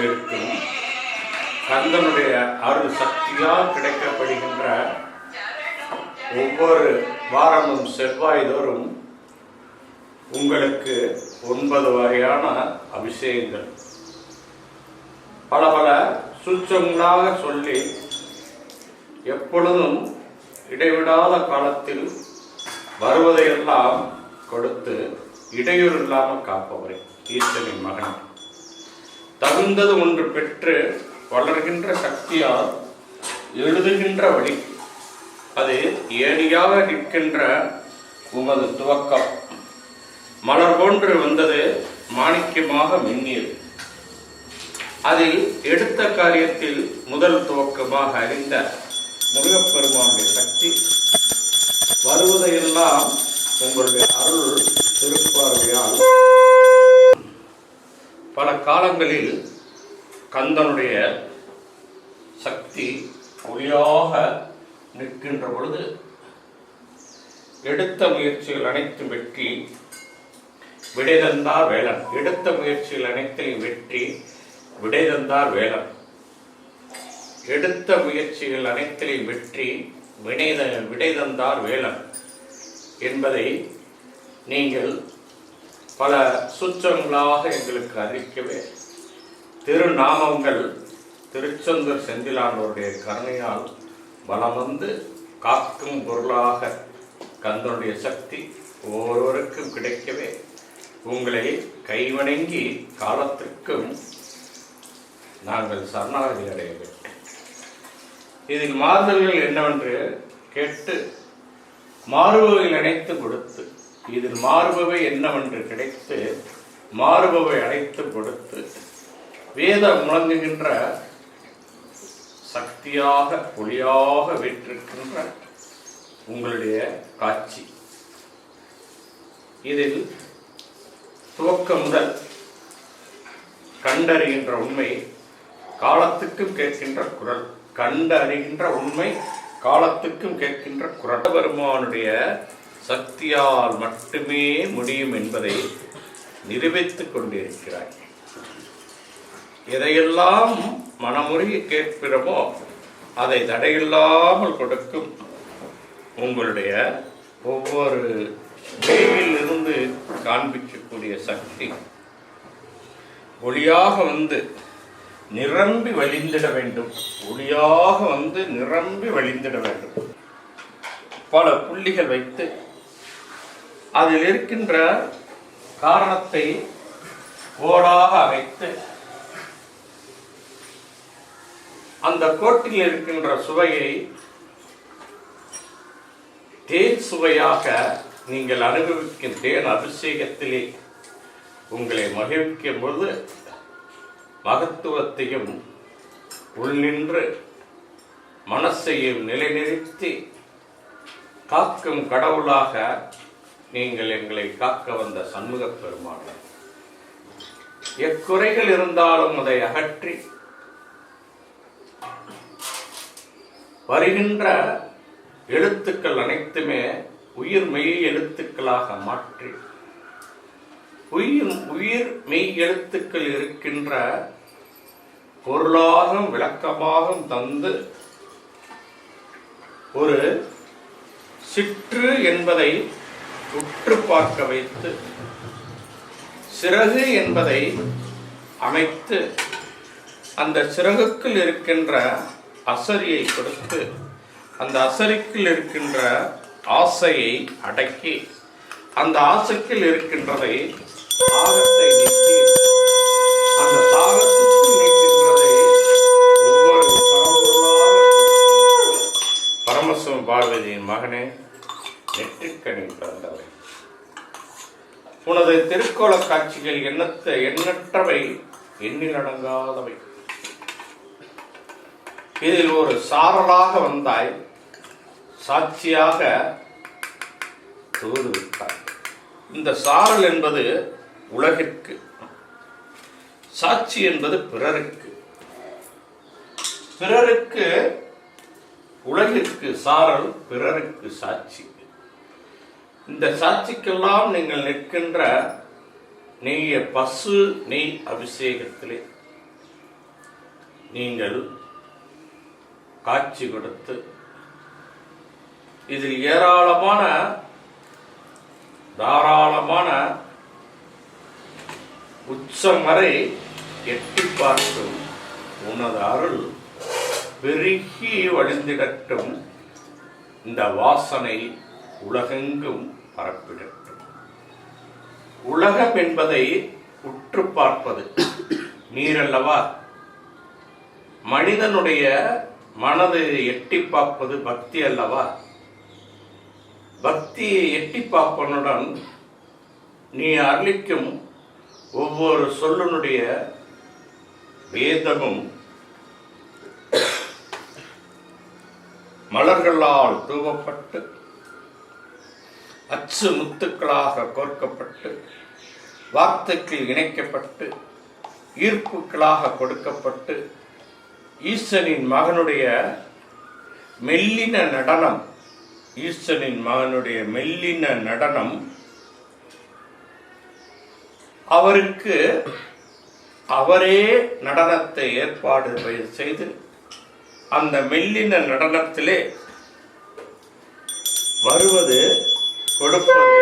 கொண்டிருக்கும். கந்தனுடைய அருள் சக்தியால் கிடைக்கப்படுகின்ற ஒவ்வொரு வாரமும் செவ்வாய் தோறும் உங்களுக்கு ஒன்பது வகையான அபிஷேகங்கள். பல பல சுச்சங்களாக சொல்லி எப்பொழுதும் இடைவிடாத காலத்தில் வருவதையெல்லாம் கொடுத்து இடையூறு இல்லாமல் காப்பவரே ஈஸ்வரின் மகன். தகுந்தது ஒன்று பெற்று வளர்கின்ற சக்தியால் எழுதுகின்ற வழி. அது ஏணியாக நிற்கின்ற உமது துவக்கம். மலர் போன்று வந்தது மாணிக்கமாக மின்னியது. அதில் எடுத்த காரியத்தில் முதல் துவக்கமாக அறிந்த முருகப்பெருமானுடைய சக்தி. வருவதையெல்லாம் உங்களுடைய அருள் திருப்பார்வையால் பல காலங்களில் கந்தனுடைய சக்தி ஒளியாக நிற்கின்ற பொழுது எடுத்த முயற்சிகள் அனைத்தும் வெற்றி விடை தந்தார் வேலன். எடுத்த முயற்சிகள் அனைத்தையும் வெற்றி விடை தந்தார் வேலன். எடுத்த முயற்சிகள் அனைத்திலையும் வெற்றி வினை த- விடை தந்தார் வேலன் என்பதை நீங்கள் பல சுற்றங்களாக எங்களுக்கு அறிக்கவே திருநாமங்கள் திருச்செந்தூர் செந்திலானோருடைய கருணையால் பலம் வந்து காக்கும் பொருளாக கந்தனுடைய சக்தி ஒவ்வொருவருக்கும் கிடைக்கவே உங்களை கைவணங்கி காலத்திற்கும் நாங்கள் சரணாகதி அடைய வேண்டும். இதில் மாறுதல்கள் என்னவென்று கேட்டு மாறுபவர்கள் நினைத்து கொடுத்து இதில் மாறுபவை என்னவென்று கிடைத்து மாறுபவை அழைத்து கொடுத்து வேதம் முழங்குகின்ற சக்தியாக ஒளியாக வீற்றிருக்கின்ற உங்களுடைய காட்சி. இதில் துவக்கம் முதல் கண்டறிகின்ற உண்மை காலத்துக்கும் கேட்கின்ற குரல். கண்டறிகின்ற உண்மை காலத்துக்கும் கேட்கின்ற குரல். பெருமானுடைய சக்தியால் மட்டுமே முடியும் என்பதை நிரூபித்துக் கொண்டிருக்கிறாய். எதையெல்லாம் மனமுறைய கேட்கிறோமோ அதை தடையில்லாமல் கொடுக்கும் உங்களுடைய ஒவ்வொரு வேவில் இருந்து காண்பிக்கக்கூடிய சக்தி. ஒளியாக வந்து நிரம்பி வழிந்திட வேண்டும். ஒளியாக வந்து நிரம்பி வழிந்திட வேண்டும். பல புள்ளிகள் வைத்து அதில் இருக்கின்ற காரணத்தை கோடாக அமைத்து அந்த கோட்டில் இருக்கின்ற சுவையை தேன் சுவையாக நீங்கள் அனுபவிக்கும் தேன் அபிஷேகத்திலே. உங்களை மகிழ்விக்கும் பொழுது மகத்துவத்தையும் உள்நின்று மனசையும் நிலைநிறுத்தி காக்கும் கடவுளாக நீங்கள் எங்களை காக்க வந்த சண்முக பெருமாள் எக்குறைகள் இருந்தாலும் அதை அகற்றி வருகின்ற எழுத்துக்கள் அனைத்துமே உயிர் மெய் எழுத்துக்களாக மாற்றி உயிர் உயிர் மெய் எழுத்துக்கள் இருக்கின்ற பொருளாகவும் விளக்கமாகவும் தந்து ஒரு சிற்று என்பதை உற்று பார்க்க வைத்து சிறகு என்பதை அமைத்து அந்த சிறகுக்குள் இருக்கின்ற அசரியை கொடுத்து அந்த அசரிக்குள் இருக்கின்ற ஆசையை அடக்கி அந்த ஆசைக்குள் இருக்கின்றதை தாகத்தை நீக்கி அந்த தாகத்துக்குள் நீக்கின்றதை ஒவ்வொரு பரம்பொருளாக பார்வதியின் மகனே நெற்றிக்கணி பிறந்தவை உனது திருக்கோள காட்சிகள் எண்ணத்த எண்ணற்றவை எண்ணிலடங்காதவை இதில் ஒரு சாரலாக வந்தாய் சாட்சியாக தோதுவிட்டாய் இந்த சாரல் என்பது உலகிற்கு சாட்சி என்பது பிறருக்கு. பிறருக்கு உலகிற்கு சாரல் பிறருக்கு சாட்சி. இந்த சாட்சிக்கெல்லாம் நீங்கள் நிற்கின்ற நெய்ய பசு நெய் அபிஷேகத்திலே நீங்கள் காட்சி கொடுத்து இதில் ஏராளமான தாராளமான உச்சம் வரை எட்டி பார்க்கும் உனது அருள் பெருகி வழிந்திடட்டும். இந்த வாசனை உலகெங்கும் பரப்பிடட்டும். உலகம் என்பதை உற்று பார்ப்பது நீரல்லவா? மனிதனுடைய மனதை எட்டி பார்ப்பது பக்தி அல்லவா? பக்தியை எட்டி பார்ப்பனுடன் நீ அருளிக்கும் ஒவ்வொரு சொல்லனுடைய வேதமும் மலர்களால் தூவப்பட்டு அச்சு முத்துக்களாக கோர்க்கப்பட்டு வார்த்தைக்கு இணைக்கப்பட்டு ஈர்ப்புகளாக கொடுக்கப்பட்டு ஈசனின் மகனுடைய மெல்லின நடனம் ஈசனின் மகனுடைய மெல்லின நடனம் அவருக்கு அவரே நடனத்தை ஏற்பாடு செய்து அந்த மெல்லின நடனத்திலே வருவது கொடுப்பது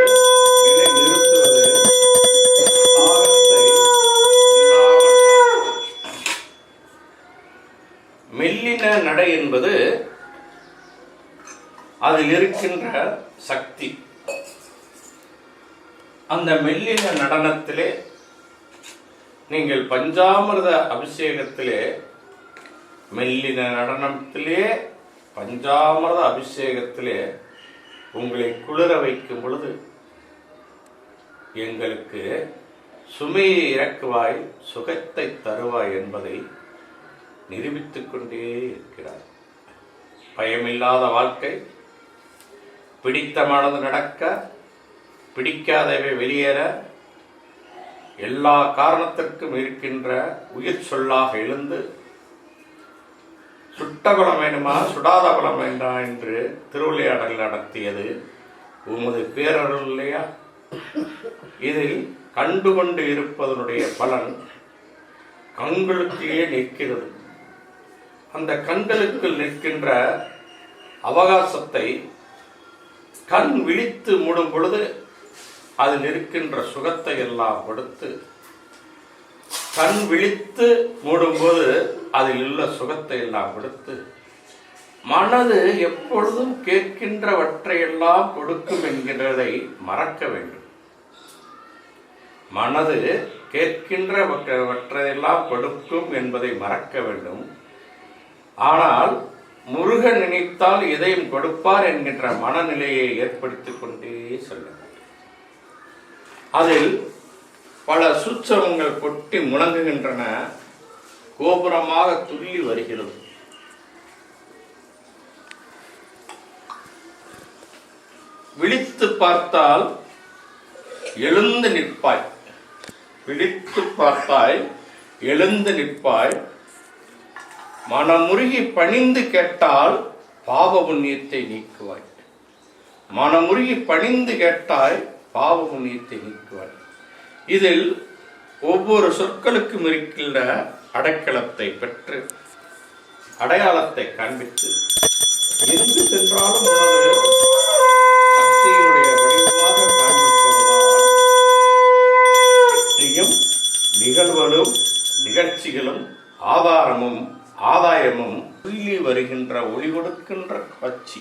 நிலை நிறுத்துவது மெல்லின நடை என்பது அதில் இருக்கின்ற சக்தி. அந்த மெல்லின நடனத்திலே நீங்கள் பஞ்சாமிரத அபிஷேகத்திலே மெல்லின நடனத்திலே பஞ்சாமிரத அபிஷேகத்திலே உங்களை குளிர வைக்கும் பொழுது எங்களுக்கு சுமையை இறக்குவாய் சுகத்தை தருவாய் என்பதை நிரூபித்துக் கொண்டே இருக்கிறார். பயமில்லாத வாழ்க்கை பிடித்தமானது நடக்க பிடிக்காதவை வெளியேற எல்லா காரணத்திற்கும் இருக்கின்ற உயிர் சொல்லாக எழுந்து சுட்ட குலம் வேணுமா? சுடாத குலம் வேண்டாம் என்று திருவிளையாடல் நடத்தியது. உமது பேரருள் இல்லையா? இதில் கண்டு கொண்டு இருப்பதனுடைய பலன் கண்களுக்கே நிற்கிறது. அந்த கண்களுக்குள் நிற்கின்ற அவகாசத்தை கண் விழித்து மூடும் பொழுது அதில் இருக்கின்ற சுகத்தை எல்லாம் கொடுத்து கண் விழித்து மூடும்போது அதில் உள்ள சுகத்தை எல்லாம் கொடுத்து மனது எப்பொழுதும் கேட்கின்றவற்றையெல்லாம் கொடுக்கும் என்கிறதை மறக்க வேண்டும். மனது கேட்கின்றவற்றையெல்லாம் கொடுக்கும் என்பதை மறக்க வேண்டும். ஆனால் முருகன் நினைத்தால் எதையும் கொடுப்பார் என்கின்ற மனநிலையை ஏற்படுத்திக் கொண்டே செல்ல அதில் பல சுச்சவங்கள் கொட்டி முழங்குகின்றன. கோபுரமாக துள்ளி வருகிறது. விழித்து பார்த்தால் எழுந்து நிற்பாய். விழித்து பார்த்தாய் எழுந்து நிற்பாய். மனமுருகி பணிந்து கேட்டால் பாவ புண்ணியத்தை நீக்குவாய். மனமுருகி பணிந்து கேட்டாய் பாவ புண்ணியத்தை நீக்குவாய். இதில் ஒவ்வொரு சொற்களுக்கும் இருக்கின்ற அடைக்கலத்தை பெற்று அடையாளத்தை காண்பித்து எங்கு சென்றாலும் உனது சக்தியினுடைய வடிவமாக காண்பிப்பதால் வெற்றியும் நிகழ்வுகளும் நிகழ்ச்சிகளும் ஆதாரமும் ஆதாயமும் துள்ளி வருகின்ற ஒளி கொடுக்கின்ற காட்சி.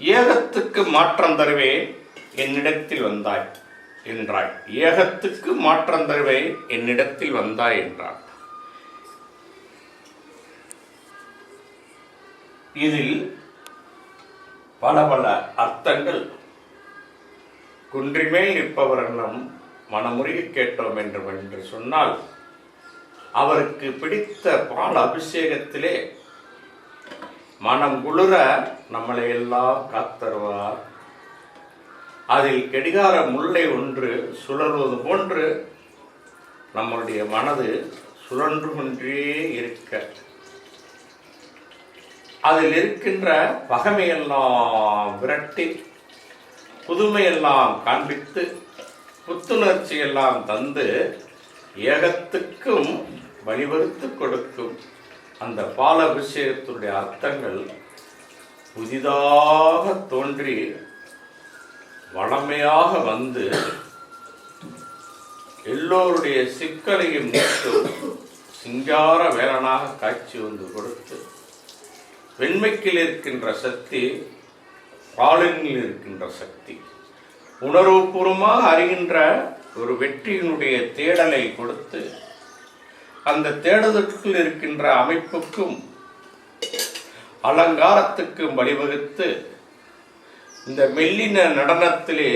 ஏகத்துக்கு மாற்றம் தருவேன் என்னிடத்தில் வந்தாய் என்றாய் ஏகத்துக்கு மாற்றம் தருவேன் என்னிடத்தில் வந்தாய் என்றார் இதில் பல பல அர்த்தங்கள். குன்றிமேல் நிற்பவர் மனமுறிய கேட்டோம் என்று என்று சொன்னால் அவருக்கு பிடித்த பால் அபிஷேகத்திலே மனம் குளிர நம்மளை எல்லாம் காத்தருவார். அதில் கெடிகார முல்லை ஒன்று சுழல்வது போன்று நம்மளுடைய மனது சுழன்று இருக்க. அதில் இருக்கின்ற பகைமையெல்லாம் விரட்டி புதுமையெல்லாம் காண்பித்து புத்துணர்ச்சி எல்லாம் தந்து ஏகத்துக்கும் வழிவகுத்து கொடுக்கும். அந்த பால் அபிஷேகத்தினுடைய அர்த்தங்கள் புதிதாக தோன்றி வளமையாக வந்து எல்லோருடைய சிக்கலையும் நீக்கும் சிங்கார வேலனாக காட்சி வந்து கொடுத்து வெண்மைக்கில் இருக்கின்ற சக்தி பாலினில் இருக்கின்ற சக்தி உணர்வுபூர்வமாக அறிகின்ற ஒரு வெற்றியினுடைய தேடலை கொடுத்து அந்த தேடுதலுக்குள் இருக்கின்ற அமைப்புக்கும் அலங்காரத்துக்கும் வழிவகுத்து இந்த மெல்லின நடனத்திலே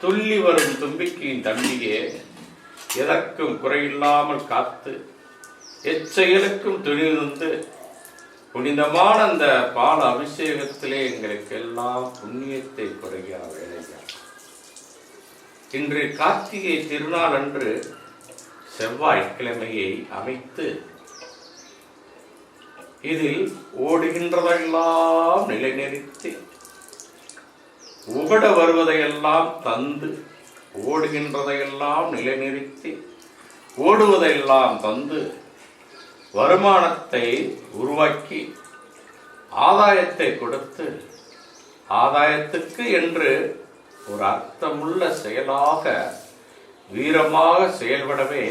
துள்ளி வரும் தும்பிக்கையின் தம்பியே எதற்கும் குறையில்லாமல் காத்து எச்செயலுக்கும் துணிந்து புனிதமான அந்த பால் அபிஷேகத்திலே எங்களுக்கு எல்லாம் புண்ணியத்தை குறையா வேலையா இன்று கார்த்திகை திருநாள் அன்று செவ்வாய்க்கிழமையை அமைத்து இதில் ஓடுகின்றதெல்லாம் நிலைநிறுத்தி உபட வருவதையெல்லாம் தந்து ஓடுகின்றதையெல்லாம் நிலைநிறுத்தி ஓடுவதையெல்லாம் தந்து வருமானத்தை உருவாக்கி ஆதாயத்தை கொடுத்து ஆதாயத்துக்கு என்று ஒரு அர்த்தமுள்ள செயலாக வீரமாக செயல்படவே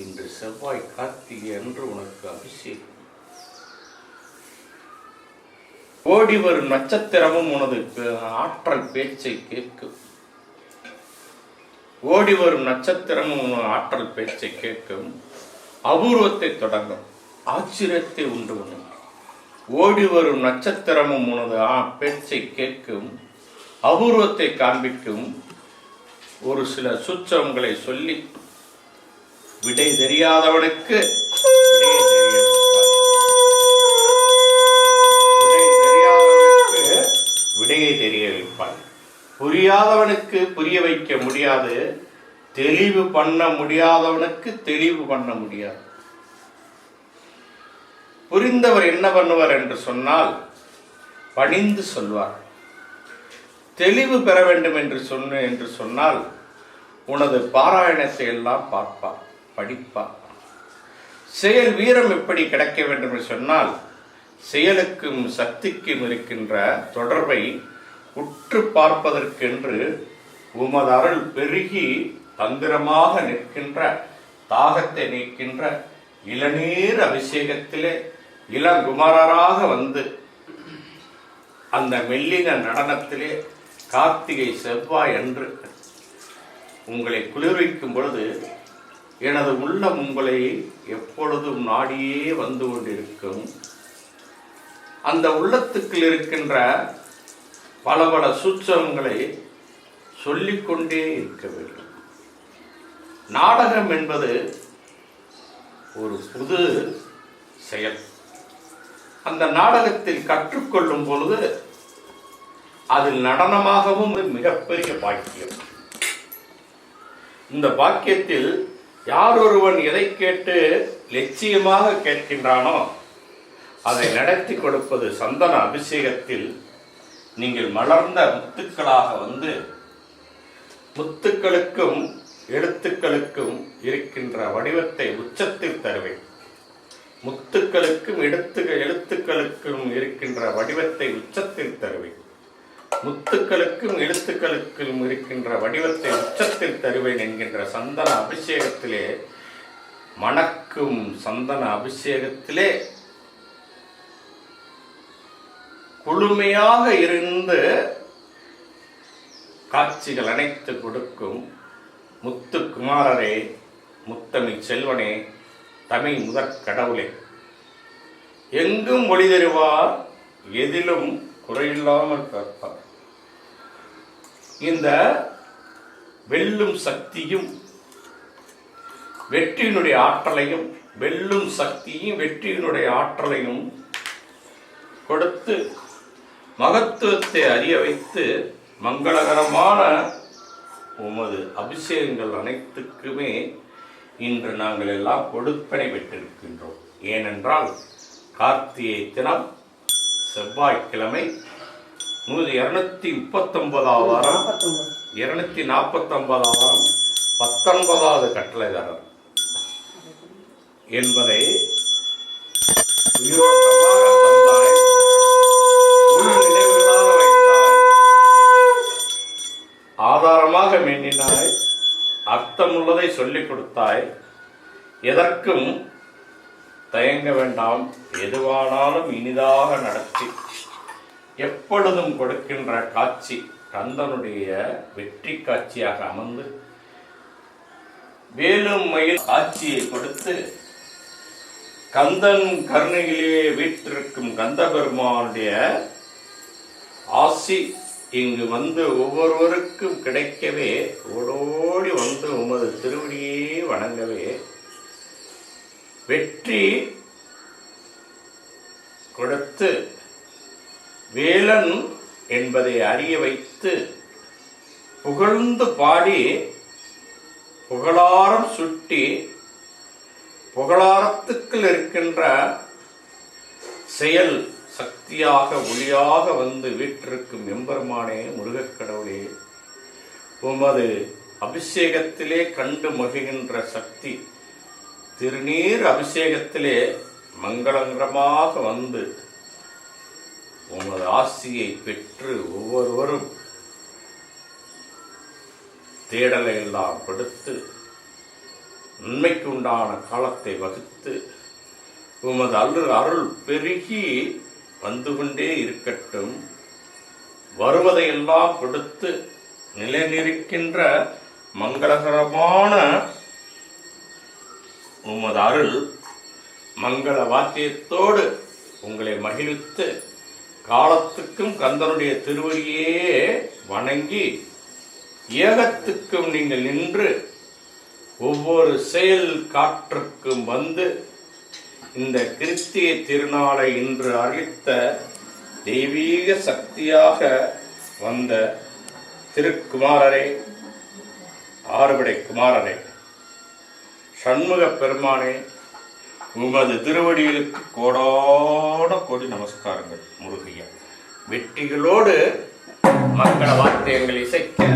இன்று செவ்வாய் கார்த்திகை என்று உனக்கு அபிஷேகம். ஓடி வரும் நட்சத்திரமும் உனது ஆற்றல் பேச்சை கேட்கும். ஓடி வரும் நட்சத்திரமும் உனது ஆற்றல் பேச்சை கேட்கும். அபூர்வத்தை தொடங்கும். ஆச்சரியத்தை உண்டு பண்ணும் ஓடி வரும் நட்சத்திரமும் உனது பேச்சை கேட்கும். அபூர்வத்தை காண்பிக்கும். ஒரு சில சூச்சகங்களை சொல்லி விடை தெரியாதவனுக்கு விடையை தெரிய வைப்பான் விடை தெரியாதவனுக்கு விடையை தெரிய வைப்பார் புரியாதவனுக்கு புரிய வைக்க முடியாது தெளிவு பண்ண முடியாதவனுக்கு தெளிவு பண்ண முடியாது. புரிந்தவர் என்ன பண்ணுவார் என்று சொன்னால் பணிந்து சொல்வார். தெளிவு பெற வேண்டும் என்று சொன்ன என்று சொன்னால் உனது பாராயணத்தை எல்லாம் பார்ப்பா படிப்பா. செயல் வீரம் எப்படி கிடைக்க வேண்டும் என்று சொன்னால் செயலுக்கும் சக்திக்கும் இருக்கின்ற தொடர்பை உற்று பார்ப்பதற்கென்று உமது அருள் பெருகி தந்திரமாக நிற்கின்ற தாகத்தை நீக்கின்ற இளநீர் அபிஷேகத்திலே இளங்குமரராக வந்து அந்த மெல்லின நடனத்திலே கார்த்திகை செவ்வாய் அன்று உங்களை குளிர்விக்கும் பொழுது எனது உள்ளம் உங்களை எப்பொழுதும் நாடியே வந்து கொண்டிருக்கும். அந்த உள்ளத்துக்குள் இருக்கின்ற பல பல சூட்சங்களை சொல்லிக்கொண்டே இருக்க வேண்டும். நாடகம் என்பது ஒரு புது செயல். அந்த நாடகத்தில் கற்றுக்கொள்ளும் பொழுது அதில் நடனமாகவும் மிகப்பெரிய பாக்கியம். இந்த பாக்கியத்தில் யார் ஒருவன் எதை கேட்டு லட்சியமாக கேட்கின்றானோ அதை நடத்தி கொடுப்பது சந்தன அபிஷேகத்தில் நீங்கள் மலர்ந்த முத்துக்களாக வந்து முத்துக்களுக்கும் எழுத்துக்களுக்கும் இருக்கின்ற வடிவத்தை உச்சத்தில் தருவேன். முத்துக்களுக்கும் எடுத்து எழுத்துக்களுக்கும் இருக்கின்ற வடிவத்தை உச்சத்தில் தருவேன். முத்துக்களுக்கும் எழுத்துக்களுக்கும் இருக்கின்ற வடிவத்தை உச்சத்தில் தருவேன் என்கின்ற சந்தன அபிஷேகத்திலே மணக்கும் சந்தன அபிஷேகத்திலே குளுமையாக இருந்து காட்சிகள் அனைத்து கொடுக்கும். முத்துக்குமாரரே முத்தமிழ் செல்வனே தமிழ் முதற் கடவுளே. எங்கும் ஒளி தருவார் எதிலும் குறையில்லாமல் கற்பார் இந்த வெல்லும் சக்தியும் வெற்றியினுடைய ஆற்றலையும் வெல்லும் சக்தியும் வெற்றியினுடைய ஆற்றலையும் கொடுத்து மகத்துவத்தை அறிய வைத்து மங்களகரமான உமது அபிஷேகங்கள் அனைத்துக்குமே இன்று நாங்கள் எல்லாம் கொடுப்பனை பெற்றிருக்கின்றோம். ஏனென்றால் கார்த்திகை தினம் செவ்வாய்க்கிழமை நூறு இருநூத்தி முப்பத்தொன்பதாவது வாரம். இருநூத்தி நாற்பத்தொன்பதாம் பத்தொன்பதாவது கட்டளைதாரர் என்பதை உயிரோட்டமாக தந்தாய். நினைவுகளாக வைத்தாய். ஆதாரமாக மின்னினாய் அர்த்தமுள்ளதை சொல்லிக் கொடுத்தாய். எதற்கும் தயங்க வேண்டாம். எதுவானாலும் இனிதாக நடத்தி எப்பொழுதும் கொடுக்கின்ற காட்சி கந்தனுடைய வெற்றி காட்சியாக அமர்ந்து வேலும் மயில் காட்சியை கொடுத்து கந்தன் கருணையிலே வீற்றிருக்கும் கந்த பெருமானுடைய ஆசி இங்கு வந்து ஒவ்வொருவருக்கும் கிடைக்கவே ஓடோடி வந்து உமது திருவடியே வணங்கவே. வெற்றி கொடுத்து வேலன் என்பதை அறிய வைத்து புகழ்ந்து பாடி புகழாரம் சுட்டி புகழாரத்துக்குள் இருக்கின்ற செயல் சக்தியாக ஒளியாக வந்து வீற்றிருக்கும் எம்பெருமானே முருகக்கடவுளே உமது அபிஷேகத்திலே கண்டு மகிழ்கின்ற சக்தி திருநீர் அபிஷேகத்திலே மங்களங்கரமாக வந்து உமது ஆசியை பெற்று ஒவ்வொருவரும் தேடலை எல்லாம் கொடுத்து உண்மைக்குண்டான காலத்தை வகுத்து உமது அருள் அருள் பெருகி வந்து கொண்டே இருக்கட்டும். வருவதையெல்லாம் கொடுத்து நிலைநிற்கின்ற மங்களகரமான உமது அருள் மங்கள வாத்தியத்தோடு உங்களை மகிழ்த்து காலத்துக்கும் கந்தனுடைய திருவடியே வணங்கி ஏகத்துக்கும் நீங்கள் நின்று ஒவ்வொரு செயல் காற்றுக்கும் வந்து இந்த கிறிஸ்திய திருநாளை இன்று அழித்த தெய்வீக சக்தியாக வந்த திருக்குமாரரே ஆறுபடை குமாரரே சண்முக பெருமானே உமது திருவடிகளுக்கு கோடோட கோடி நமஸ்காரங்கள் முருகையா. வெற்றிகளோடு மங்கள வாத்தியங்கள் இசைக்க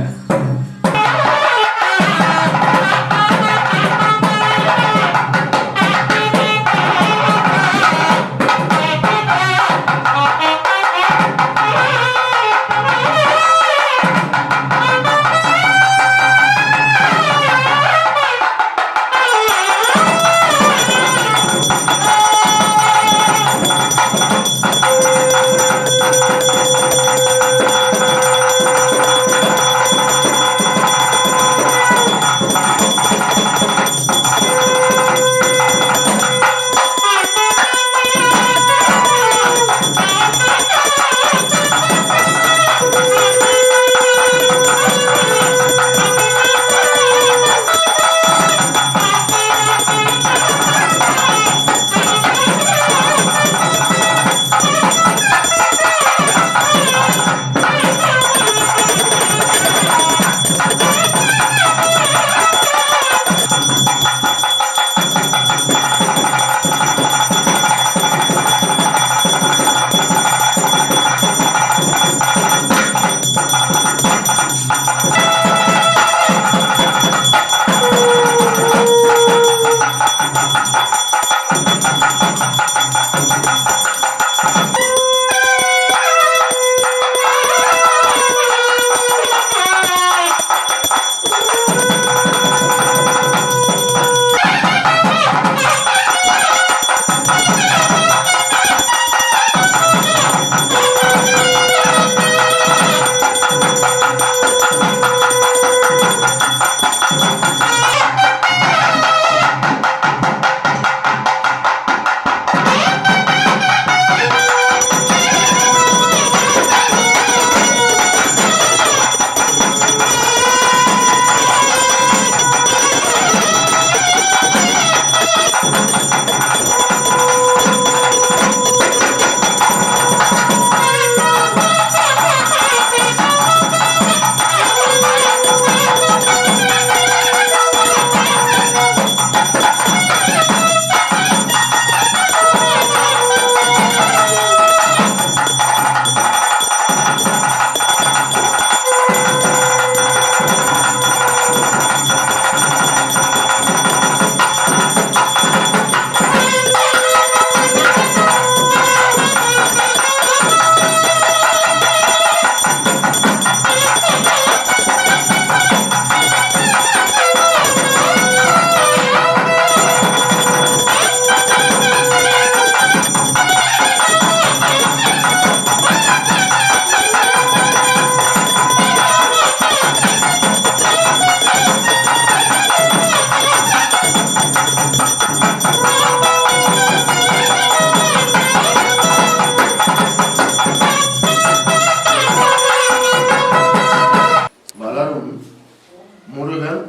முருகன்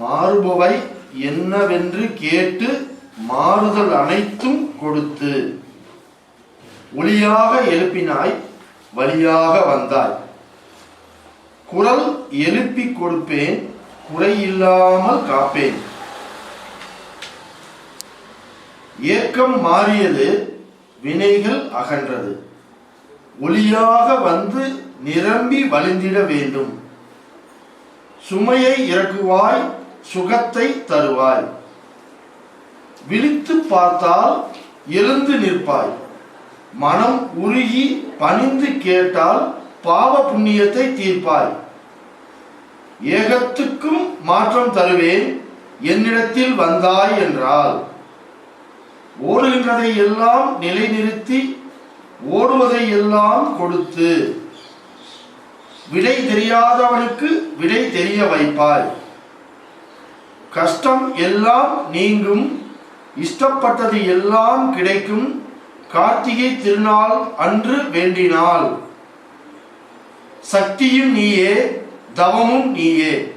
மாறுபவை என்னவென்று கேட்டு மாறுதல் அனைத்தும் கொடுத்து ஒளியாக எழுப்பினாய் வழியாக வந்தாய். குரல் எழுப்பி கொடுப்பேன் குறையில்லாமல் காப்பேன். ஏக்கம் மாறியது வினைகள் அகன்றது. ஒளியாக வந்து நிரம்பி வழிந்திட வேண்டும். சுமையை இறக்குவாய் சுகத்தை தருவாய். விழித்து பார்த்தால் எழுந்து நிற்பாய். மனம் உருகி பணிந்து கேட்டால் பாவ புண்ணியத்தை தீர்ப்பாய். ஏகத்துக்கும் மாற்றம் தருவேன் என்னிடத்தில் வந்தாய் என்றால். ஓடுகின்றதை எல்லாம் நிலைநிறுத்தி ஓடுவதை எல்லாம் கொடுத்து விடை தெரியாதவனுக்கு விடை தெரிய வைப்பாய். கஷ்டம் எல்லாம் நீங்கும் இஷ்டப்பட்டது எல்லாம் கிடைக்கும் கார்த்திகை திருநாள் அன்று வேண்டினாள். சக்தியும் நீயே தவமும் நீயே.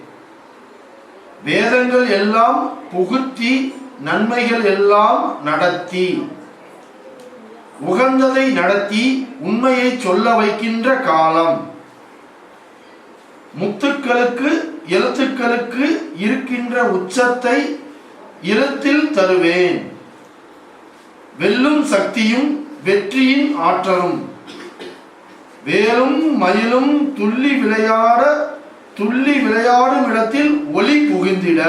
வேதங்கள் எல்லாம் புகுத்தி நன்மைகள் எல்லாம் நடத்தி. உகந்ததை நடத்தி உண்மையை சொல்ல வைக்கின்ற காலம். முத்துக்களுக்கு எழுத்துக்களுக்கு இருக்கின்ற உச்சத்தை எழுத்தில் தருவேன். வெல்லும் சக்தியும் வெற்றியின் ஆற்றலும். வேலும் மயிலும் துள்ளி விளையாட துள்ளி விளையாடும் இடத்தில் ஒளி புகுந்திட.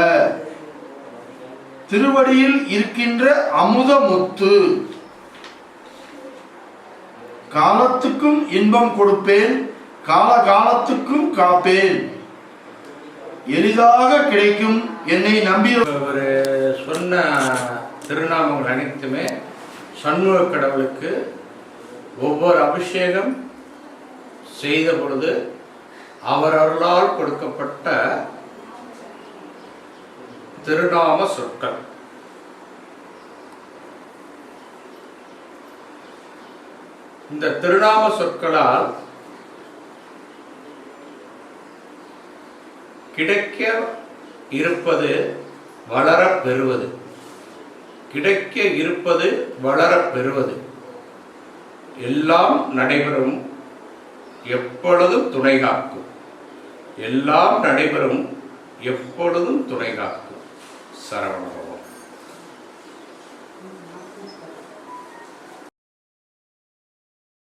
திருவடியில் இருக்கின்ற அமுத முத்து. காலத்துக்கும் இன்பம் கொடுப்பேன் கால காலத்துக்கும் காப்பேன். எளிதாக கிடைக்கும் என்னை நம்பி அவர் சொன்ன திருநாமங்கள் அனைத்துமே சண்முக கடவுளுக்கு ஒவ்வொரு அபிஷேகம் செய்த பொழுது அவர் அருளால் கொடுக்கப்பட்ட திருநாம சொற்கள். இந்த திருநாம சொற்களால் கிடைக்க இருப்பது வளர பெறுவது. கிடைக்க இருப்பது வளரப் பெறுவது. எல்லாம் நடைபெறும் எப்பொழுதும் துணை காக்கும். எல்லாம் நடைபெறும் எப்பொழுதும் துணை காக்கும். சரவணம்